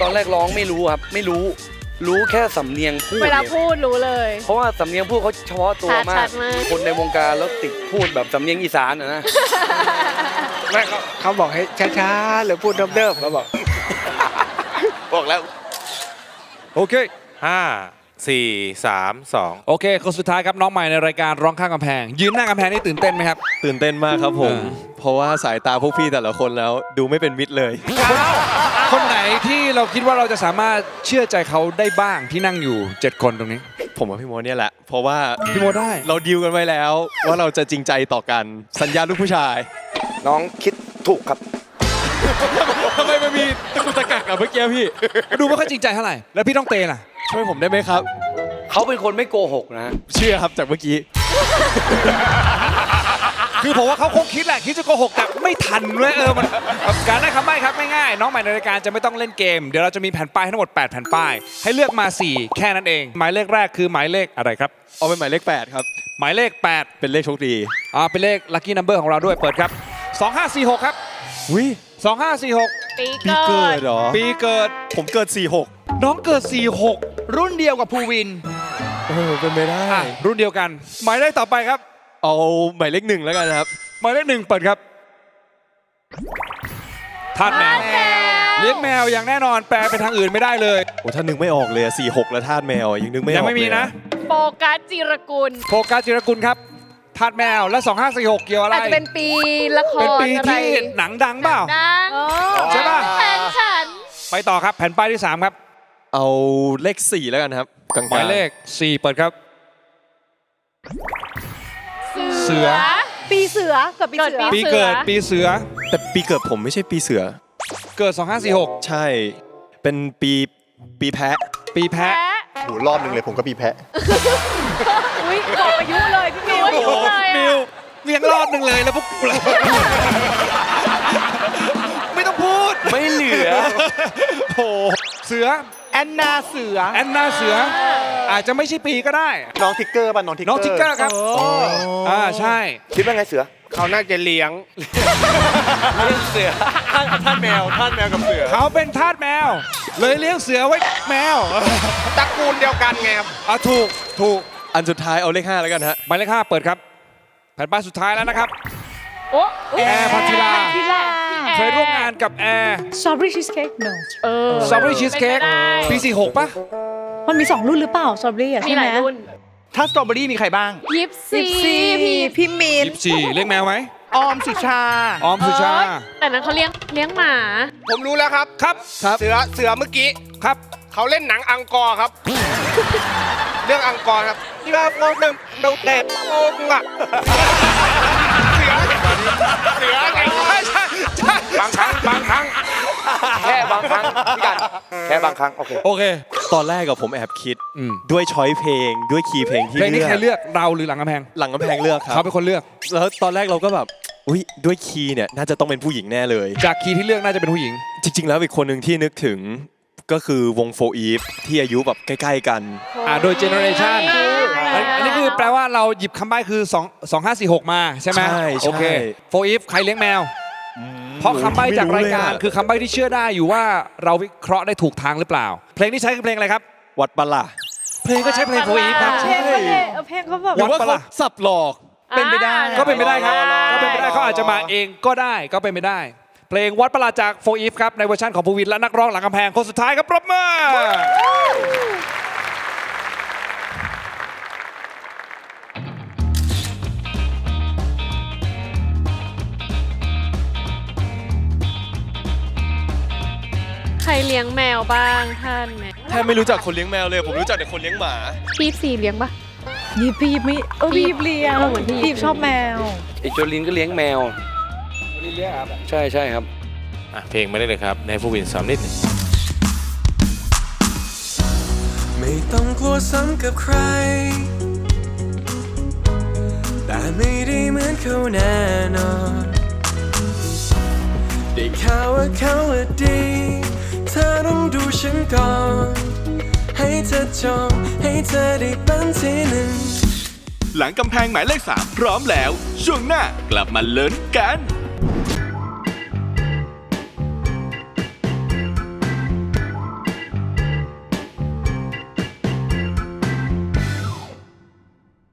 ตอนแรกร้องไม่รู้ครับ ไม่รู้รู้แค่สำเนียงพูดเวลานี่ยพูดรู้เลย เพราะว่าสำเนียงพูดเขาเฉพาะตัวชัมาดกๆมาก คนในวงการแล้วติดพูดแบบสำเนียงอีสานอะนะไม่เขาเขาบอกให้ช้าๆหรือพูดเดิมๆเขาบอกบอกแล้ว โอเค ห้าสี่สามสองโอเคคนสุดท้ายครับน้องใหม่ในรายการร้องข้างกำแพง ยืนหน้ากำแพงนี่ตื่นเต้นไหมครับ ตื่นเต้นมากครับผมเออเพราะว่าสายตาพวกพี่แต่ละคนแล้วดูไม่เป็นมิตรเลย คนไหนที่เราคิดว่าเราจะสามารถเชื่อใจเขาได้บ้างที่นั่งอยู่ 7 คนตรงนี้ ผมกับพี่โมเนี่ยแหละ เพราะว่าพี่โมได้ เราดีลกันไว้แล้ว ว่าเราจะจริงใจต่อกันสัญญาลูกผู้ชายน้องคิดถูกครับ ทำไมมันมีตะกุกตะกักกับเมื่อกี้พี่ ดูไม่ค่อยจริงใจเท่าไหร่ แล้วพี่ต้องเตะล่ะ ช่วยผมได้ไหมครับ เขาเป็นคนไม่โกหกนะ เชื่อครับจากเมื่อกี้ คือผมว่าเขาคงคิดแหละคิดจะโกหกแต่ไม่ทันเลยเออมันการได้คำใบ้ครับไม่ง่ายน้องใหม่ในรายการจะไม่ต้องเล่นเกม เดี๋ยวเราจะมีแผ่นป้ายทั้งหมด 8 แผ่นป้าย ให้เลือกมา 4 แค่นั้นเอง หมายเลขแรกคือหมายเลขอะไรครับ เอาเป็นหมายเลข 8 ครับ หมายเลข 8 เป็นเลขโชคดีอ่าเป็นเลขลัคกี้นัมเบอร์ของเราด้วยเปิดครับ 2546 ครับ วิ2546 ปีพี่เกิเกิดดเหรอ ปีเกิด ผมเกิด 46 น้องเกิด 46 รุ่นเดียวกับภูวินโอ้โหเป็นไม่ได้ อะรุ่นเดียวกัน หมายเลขต่อไปครับ เอาหมายเลขหนึ่งแล้วกันครับ หมายเลขหนึ่งเปิดครับทาสแมว เลี้ยงแมวอย่างแน่นอนแปลเป็นทางอื่นไม่ได้เลย โอ้ถ้านึกไม่ออกเลยอะ46แล้วธาตุแมวอะยังนึกไม่ออกยังไม่มีเลยอนะ โฟกัสจิรกุล โฟกัสจิรกุลครับทาสแมวและ 2546 เกี่ยวอะไรอาจจะเป็นปีละคเป็นรปีอะไรที่หนังดังเปล่า ดังใช่ปะแฟนฉัน ไปต่อครับแผ่นป้ายที่ 3 ครับเอาเลข4แล้วกันครับกลางๆหมายเลข 4 เปิดครับ เสือ ปีเสือเกิดปีเกิดเสือปีปีเกิดปีเสือ แต่ปีเกิดผมไม่ใช่ปีเสือ เกิด 2546 ใช่ เป็นปีปีแพะ ปีแพะแพ้โหรอบหนึ่งเลยผมก็ปีแพะ อุ้ยเกิดอายุเลยพี่มิวโอ้ยมิวเลี้ยงรอบหนึ่งเลยแล้วพวกกูล่ะไม่ต้องพูด ไม่เหลือ โอ้เสือ แอนนาเสือ แอนนาเสือ อาจจะไม่ใช่ปีก็ได้ น้องทิกเกอร์ป่ะน้องทิกเกอร์น้องทิกเกอร์ครับอ่าใช่ คิดว่าไงเสือ เขาน่าจะเลี้ยงเลี้ยงเสือท่านแมวท่านแมวกับเสือ เขาเป็นทาสแมว เลยเลี้ยงเสือไว้แมวตระกูลเดียวกันไงครับอะถูกถูกอันสุดท้ายเอาเลข5แล้วกันฮะหมายเลขห้าเปิดครับ แผ่นป้ายสุดท้ายแล้วนะครับโอ้แอร์พัทธิลาพิลาเคยร่วมงานกับแอร์สตรอเบอรี่ชีสเค้ก no เออสตรอเบอรี่ชีสเค้กป็นไปได้ปี46ป่ะ มันมีสองรุ่นหรือเปล่าสตรอเบอรี่อะมีใช่หไหมลายรุ่น ถ้าสตรอเบอรี่มีใครบ้าง ยิปซีพี่พี่พี่มิน24เลี้ยงแมวไหมออมสุชา ออมสุชา เอ้ยแต่นั้นเขาเลี้ยงเลี้ยงหมา ผมรู้แล้วครับ ครับครับเสือเสือเมื่อกี้ครับเขาเล่นหนังอังกอร์ครับ เรื่องอังกอร์ครับที่ว่าโมงหนึ่งโดนแดดโมงอะเสือเสือไงใช่ใช่ใช่บางครั้งบางครั้งแค่บางครั้งพี่กันแค่บางครั้งโอเค โอเค ตอนแรกกับผมแอบคิดอืม ด้วยช้อยเพลงด้วยคีย์เพลงที่เพลงนี้เลือกใครเลือกเราหรือหลังกำแพงหลังกำแพงเลือกครัเขาบ เป็นคนเลือก แล้วตอนแรกเราก็แบบอุ้ยด้วยคีย์เนี่ยน่าจะต้องเป็นผู้หญิงแน่เลย จากคีย์ที่เลือกน่าจะเป็นผู้หญิง จริง ๆ แล้วอีกคนหนึ่งที่นึกถึงก็คือวงโฟอีฟที่อายุแบบใกล้ ๆ กัน อ่าโดยเจเนอเรชันอ่าอันนี้คือแปลว่าเราหยิบคำใบ้คือ 2 2 5 4 6 มาใช่ไหมใช่ใช่ โอเคโฟอีฟใครเลี้ยงแมว เพราะคำใบ้จากรายการไม่รู้เลยอะคือคำใบ้ที่เชื่อได้อยู่ว่าเราวิเคราะห์ได้ถูกทางหรือเปล่า เพลงที่ใช้คือเพลงอะไรครับ วัดปะล่ะเพลงก็ใช้เพลงโฟอีฟครับเพลงเขาเนี่ยเออเพลงเขาแบบหรือว่าวัดปะเขาล่ะสับหลอก เป็นไปได้ก็เป็นไปได้ครับได้ก็เป็นไปได้เขาอาจจะมาเองก็ได้ก็เป็นไปได้ เพลงวัดประหลาดจากโฟอีฟครับในเวอร์ชันของภูวินและนักร้องหลังกำแพงคนสุดท้ายครับปรบมือ เลี้ยงแมวบ้างท่านเนี่ยแทบไม่รู้จักคนเลี้ยงแมวเลย ผมรู้จักแต่คนเลี้ยงหมา พี่ซีเลี้ยงปะ ยีบพี่ยีบไม่เออพี่ยีบเลี้ยงเออเหมือนพี่ พี่ยีบชอบแมว ไอโจลินก็เลี้ยงแมวใช่ใช่ครับ อะเพลงมาได้เลยครับ ในผู้วินสามนิดหนึ่งไม่ต้องกลัวซ้ำกับใคร แต่ไม่ได้เหมือนเขาแน่นอน ได้ข่าวว่าเขาอะดีเธอต้องดู ฉันก่อนให้เธอจองให้เธอได้เป็นที่หนึ่ง หลังกำแพงหมายเลข 3 พร้อมแล้ว ช่วงหน้ากลับมาเลิ้นกัน